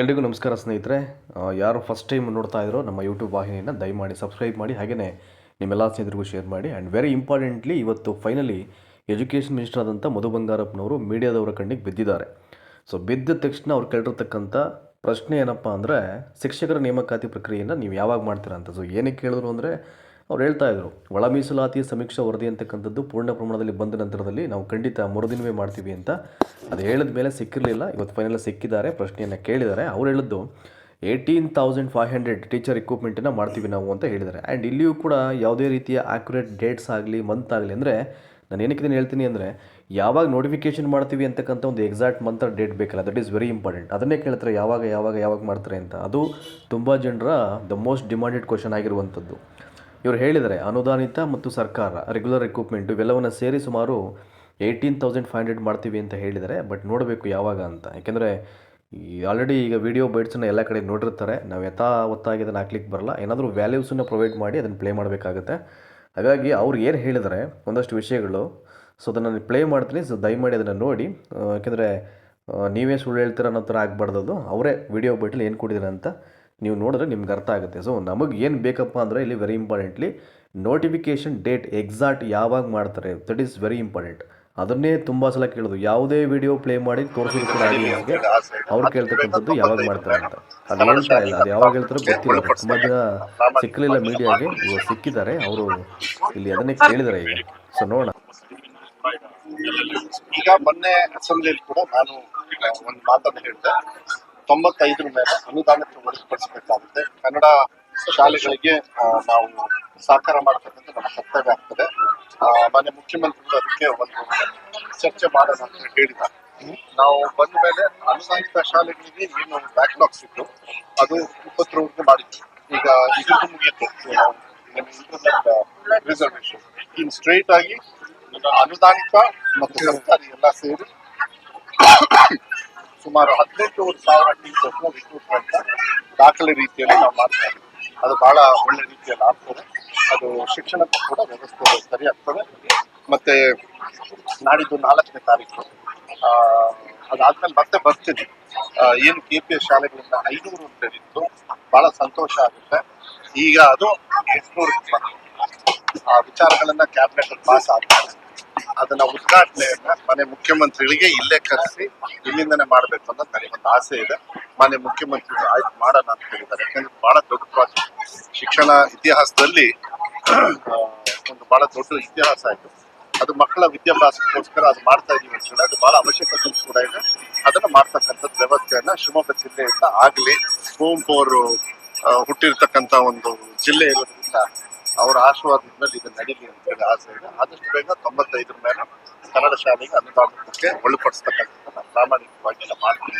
ಎಲ್ರಿಗೂ ನಮಸ್ಕಾರ ಸ್ನೇಹಿತರೆ. ಯಾರು ಫಸ್ಟ್ ಟೈಮ್ ನೋಡ್ತಾ ಇದ್ರೋ ನಮ್ಮ ಯೂಟ್ಯೂಬ್ ವಾಹಿನಿಯನ್ನು ದಯಮಾಡಿ ಸಬ್ಸ್ಕ್ರೈಬ್ ಮಾಡಿ ಹಾಗೆಯೇ ನಿಮ್ಮೆಲ್ಲ ಸ್ನೇಹಿತರಿಗೂ ಶೇರ್ ಮಾಡಿ. ಆ್ಯಂಡ್ ವೆರಿ ಇಂಪಾರ್ಟೆಂಟ್ಲಿ ಇವತ್ತು ಫೈನಲಿ ಎಜುಕೇಷನ್ ಮಿನಿಸ್ಟರ್ ಆದಂಥ ಮಧು ಬಂಗಾರಪ್ಪನವರು ಮೀಡಿಯಾದವರ ಕಣ್ಣಿಗೆ ಬಿದ್ದಿದ್ದಾರೆ. ಸೊ ಬಿದ್ದ ತಕ್ಷಣ ಅವ್ರು ಕೇಳಿರ್ತಕ್ಕಂಥ ಪ್ರಶ್ನೆ ಏನಪ್ಪ ಅಂದರೆ, ಶಿಕ್ಷಕರ ನೇಮಕಾತಿ ಪ್ರಕ್ರಿಯೆಯನ್ನು ನೀವು ಯಾವಾಗ ಮಾಡ್ತೀರಾ ಅಂತ. ಸೊ ಏನಕ್ಕೆ ಕೇಳಿದ್ರು ಅಂದರೆ ಅವ್ರು ಹೇಳ್ತಾ ಇದ್ರು, ಒಳ ಮೀಸಲಾತಿ ಸಮೀಕ್ಷಾ ವರದಿ ಅಂತಕ್ಕಂಥದ್ದು ಪೂರ್ಣ ಪ್ರಮಾಣದಲ್ಲಿ ಬಂದ ನಂತರದಲ್ಲಿ ನಾವು ಖಂಡಿತ ಮರುದಿನವೇ ಮಾಡ್ತೀವಿ ಅಂತ ಅದು ಹೇಳಿದ ಮೇಲೆ ಸಿಕ್ಕಿರಲಿಲ್ಲ. ಇವತ್ತು ಫೈನಲ್ ಸಿಕ್ಕಿದ್ದಾರೆ, ಪ್ರಶ್ನೆಯನ್ನು ಕೇಳಿದ್ದಾರೆ. ಅವ್ರು ಹೇಳಿದ್ದು, eighteen thousand five hundred teacher ಇಕ್ವಿಪ್ಮೆಂಟನ್ನು ಮಾಡ್ತೀವಿ ನಾವು ಅಂತ ಹೇಳಿದ್ದಾರೆ. ಆ್ಯಂಡ್ ಇಲ್ಲಿಯೂ ಕೂಡ ಯಾವುದೇ ರೀತಿಯ ಆ್ಯಕ್ಯುರೇಟ್ ಡೇಟ್ಸ್ ಆಗಲಿ ಮಂತ್ ಆಗಲಿ ಅಂದರೆ ನಾನು ಏನಕ್ಕೆ ಹೇಳ್ತೀನಿ ಅಂದರೆ, ಯಾವಾಗ ನೋಟಿಫಿಕೇಶನ್ ಮಾಡ್ತೀವಿ ಅಂತಕ್ಕಂಥ ಒಂದು ಎಕ್ಸಾಕ್ಟ್ ಮಂತ್ ಡೇಟ್ ಬೇಕಲ್ಲ ದಟ್ ಈಸ್ ವೆರಿ ಇಂಪಾರ್ಟೆಂಟ್ ಅದನ್ನೇ ಕೇಳ್ತಾರೆ, ಯಾವಾಗ ಯಾವಾಗ ಯಾವಾಗ ಮಾಡ್ತಾರೆ ಅಂತ. ಅದು ತುಂಬ ಜನರ ದ ಮೋಸ್ಟ್ ಡಿಮಾಂಡೆಡ್ ಕ್ವಶನ್ ಆಗಿರುವಂಥದ್ದು. ಇವರು ಹೇಳಿದರೆ ಅನುದಾನಿತ ಮತ್ತು ಸರ್ಕಾರ ರೆಗ್ಯುಲರ್ ಎಕ್ವಿಪ್ಮೆಂಟ್ ಇವೆಲ್ಲವನ್ನು ಸೇರಿ ಸುಮಾರು ಏಯ್ಟೀನ್ ತೌಸಂಡ್ ಫೈವ್ ಹಂಡ್ರೆಡ್ ಮಾಡ್ತೀವಿ ಅಂತ ಹೇಳಿದರೆ ಬಟ್ ನೋಡಬೇಕು ಯಾವಾಗ ಅಂತ. ಯಾಕೆಂದರೆ ಆಲ್ರೆಡಿ ಈಗ ವಿಡಿಯೋ ಬೈಟ್ಸನ್ನ ಎಲ್ಲ ಕಡೆ ನೋಡಿರ್ತಾರೆ, ನಾವು ಯಥಾ ಒತ್ತಾಗಿ ಅದನ್ನು ಹಾಕ್ಲಿಕ್ಕೆ ಬರಲ್ಲ, ಏನಾದರೂ ವ್ಯಾಲ್ಯೂಸನ್ನು ಪ್ರೊವೈಡ್ ಮಾಡಿ ಅದನ್ನು ಪ್ಲೇ ಮಾಡಬೇಕಾಗುತ್ತೆ. ಹಾಗಾಗಿ ಅವ್ರು ಏನು ಹೇಳಿದರೆ ಒಂದಷ್ಟು ವಿಷಯಗಳು ಸೊ ಅದನ್ನು ನಾನು ಪ್ಲೇ ಮಾಡ್ತೀನಿ ಸೊ ದಯಮಾಡಿ ಅದನ್ನು ನೋಡಿ. ಯಾಕೆಂದರೆ ನೀವೇ ಸುಳ್ಳು ಹೇಳ್ತೀರ ಅನ್ನೋ ಥರ ಆಗಬಾರ್ದು ಅವರೇ ವಿಡಿಯೋ ಬೈಟಲ್ಲಿ ಏನು ಕೊಟ್ಟಿದ್ದಾರೆ ಅಂತ. ನೀವು ನೋಡಿದ್ರೆ ನಿಮ್ಗೆ ಅರ್ಥ ಆಗುತ್ತೆ. ಸೊ ನಮಗೆ ಏನು ಬೇಕಪ್ಪ ಅಂದರೆ ಇಲ್ಲಿ very importantly notification date exact ಯಾವಾಗ ಮಾಡ್ತಾರೆ ದಟ್ ಈಸ್ ವೆರಿ ಇಂಪಾರ್ಟೆಂಟ್ ಅದನ್ನೇ ತುಂಬ ಸಲ ಕೇಳೋದು. ಯಾವುದೇ ವಿಡಿಯೋ ಪ್ಲೇ ಮಾಡಿ ತೋರಿಸಿದ್ರು ಕೂಡ ಆಡಿಯನ್ಸ್ಗೆ ಅವ್ರು ಕೇಳ್ತಕ್ಕಂಥದ್ದು ಯಾವಾಗ ಮಾಡ್ತಾರೆ ಅಂತ. ಅದು ಹೇಳ್ತಾ ಇಲ್ಲ. ಅದು ಯಾವಾಗ ಹೇಳ್ತಾರೋ ಗೊತ್ತಿಲ್ಲ. ತುಂಬ ದಿನ ಸಿಕ್ಕಲಿಲ್ಲ ಮೀಡಿಯಾಗೆ ಇವಾಗ ಸಿಕ್ಕಿದ್ದಾರೆ. ಅವರು ಇಲ್ಲಿ ಅದನ್ನೇ ಕೇಳಿದ್ದಾರೆ ಈಗ. ಸೊ ನೋಡೋಣ. ಈಗ ಮೊನ್ನೆ ಅಸೆಂಬ್ಲಿಯಲ್ಲಿ ಕೂಡ ನಾನು ಒಂದು ಮಾತನ್ನು ಹೇಳಿದೆ ತೊಂಬತ್ತೈದರ ಮೇಲೆ ಅನುದಾನಕ್ಕೆ ಒಳಪಡಿಸಬೇಕಾಗುತ್ತೆ ಕನ್ನಡ ಶಾಲೆಗಳಿಗೆ ನಾವು ಸಹಕಾರ ಮಾಡತಕ್ಕಂಥ ನಮ್ಮ ಕರ್ತವ್ಯ ಆಗ್ತದೆ. ಮಾನ್ಯ ಮುಖ್ಯಮಂತ್ರಿಗಳು ಅದಕ್ಕೆ ಒಂದು ಚರ್ಚೆ ಮಾಡೋಣ ಅಂತ ಹೇಳಿದ. ನಾವು ಬಂದ ಮೇಲೆ ಅನುದಾನಿತ ಶಾಲೆಗಳಿಗೆ ಏನು ಬ್ಯಾಕ್ಲಾಗ್ಸ್ ಇತ್ತು, ಅದು ಇಪ್ಪತ್ತರವರೆಗೆ ಮಾಡಿತ್ತು ಈಗ ಇದಕ್ಕೂ ಮುಗಿಯಿತು. ರಿಸರ್ವೇಶನ್ ಇನ್ ಸ್ಟ್ರೈಟ್ ಆಗಿ ಅನುದಾನಿತ ಮತ್ತು ಸರ್ಕಾರಿ ಎಲ್ಲ ಸೇರಿ ಸುಮಾರು ಹದಿನೆಂಟೂವರೆ ಸಾವಿರ ಟೀಚರ್ಸ್ನ ರಿಕ್ರೂಟ್ ಅಂತ ದಾಖಲೆ ರೀತಿಯಲ್ಲಿ ನಾವು ಮಾಡ್ತಾ ಇದ್ದೀವಿ ಅದು ಬಹಳ ಒಳ್ಳೆ ರೀತಿಯಲ್ಲಿ ಆಗ್ತದೆ. ಅದು ಶಿಕ್ಷಣಕ್ಕೂ ಕೂಡ ವ್ಯವಸ್ಥೆ ಸರಿ ಆಗ್ತದೆ ಮತ್ತೆ ನಾಡಿದ್ದು ನಾಲ್ಕನೇ ತಾರೀಕು ಅದಾದ್ಮೇಲೆ ಮತ್ತೆ ಬರ್ತೀನಿ ಏನು ಕೆ ಪಿ ಎಸ್ ಶಾಲೆಗಳಿಂದ ಐನೂರು ಅಂತ ಬಹಳ ಸಂತೋಷ ಆಗುತ್ತೆ. ಈಗ ಅದು ಎಂಟ್ನೂರಕ್ಕೆ ಬಂದಿದೆ. ಆ, ವಿಚಾರಗಳನ್ನ ಕ್ಯಾಬಿನೆಟ್ ಪಾಸ್ ಆಗ್ತದೆ ಅದನ್ನ ಉದ್ಘಾಟನೆಯನ್ನ ಮನೆ ಮುಖ್ಯಮಂತ್ರಿಗಳಿಗೆ ಇಲ್ಲೇ ಕರೆಸಿ ಇಲ್ಲಿಂದನೇ ಮಾಡ್ಬೇಕು ಅನ್ನೋ ನನಗೊಂದು ಆಸೆ ಇದೆ. ಮಾನ್ಯ ಮುಖ್ಯಮಂತ್ರಿಗಳು ಆಯ್ತು, ಮಾಡೋಣ ಅಂತ ಹೇಳಿದ್ದಾರೆ. ಯಾಕಂದ್ರೆ ಬಹಳ ದೊಡ್ಡ ಪ್ರಾಜೆಕ್ಟ್ ಶಿಕ್ಷಣ ಇತಿಹಾಸದಲ್ಲಿ ಒಂದು ಬಹಳ ದೊಡ್ಡ ಇತಿಹಾಸ ಆಯ್ತು. ಅದು ಮಕ್ಕಳ ವಿದ್ಯಾಭ್ಯಾಸಕ್ಕೋಸ್ಕರ ಅದು ಮಾಡ್ತಾ ಇದೀವಿ ಅಂತ ಅದು ಬಹಳ ಅವಶ್ಯಕತೆ ಕೂಡ ಇದೆ. ಅದನ್ನ ಮಾಡ್ತಕ್ಕಂಥದ್ದು ವ್ಯವಸ್ಥೆಯನ್ನ ಶಿವಮೊಗ್ಗ ಜಿಲ್ಲೆಯಿಂದ ಆಗ್ಲಿ ಕುವೆಂಪು ಅವರು ಹುಟ್ಟಿರ್ತಕ್ಕಂಥ ಒಂದು ಜಿಲ್ಲೆ ಇರೋದ್ರಿಂದ ಅವರ ಆಶೀರ್ವಾದದಲ್ಲಿ ಇದು ನಡೀಲಿ ಅಂತ ಆಸೆ ಇದೆ. ಆದಷ್ಟು ಬೇಗ ತೊಂಬತ್ತೈದರ ಮೇಲೆ ಕನ್ನಡ ಶಾಲೆಗೆ ಅನುದಾನಕ್ಕೆ ಒಳಪಡಿಸ್ತಕ್ಕಂಥ ಪ್ರಾಮಾಣಿಕವಾಗಿ ಎಲ್ಲ ಮಾಡ್ತೀನಿ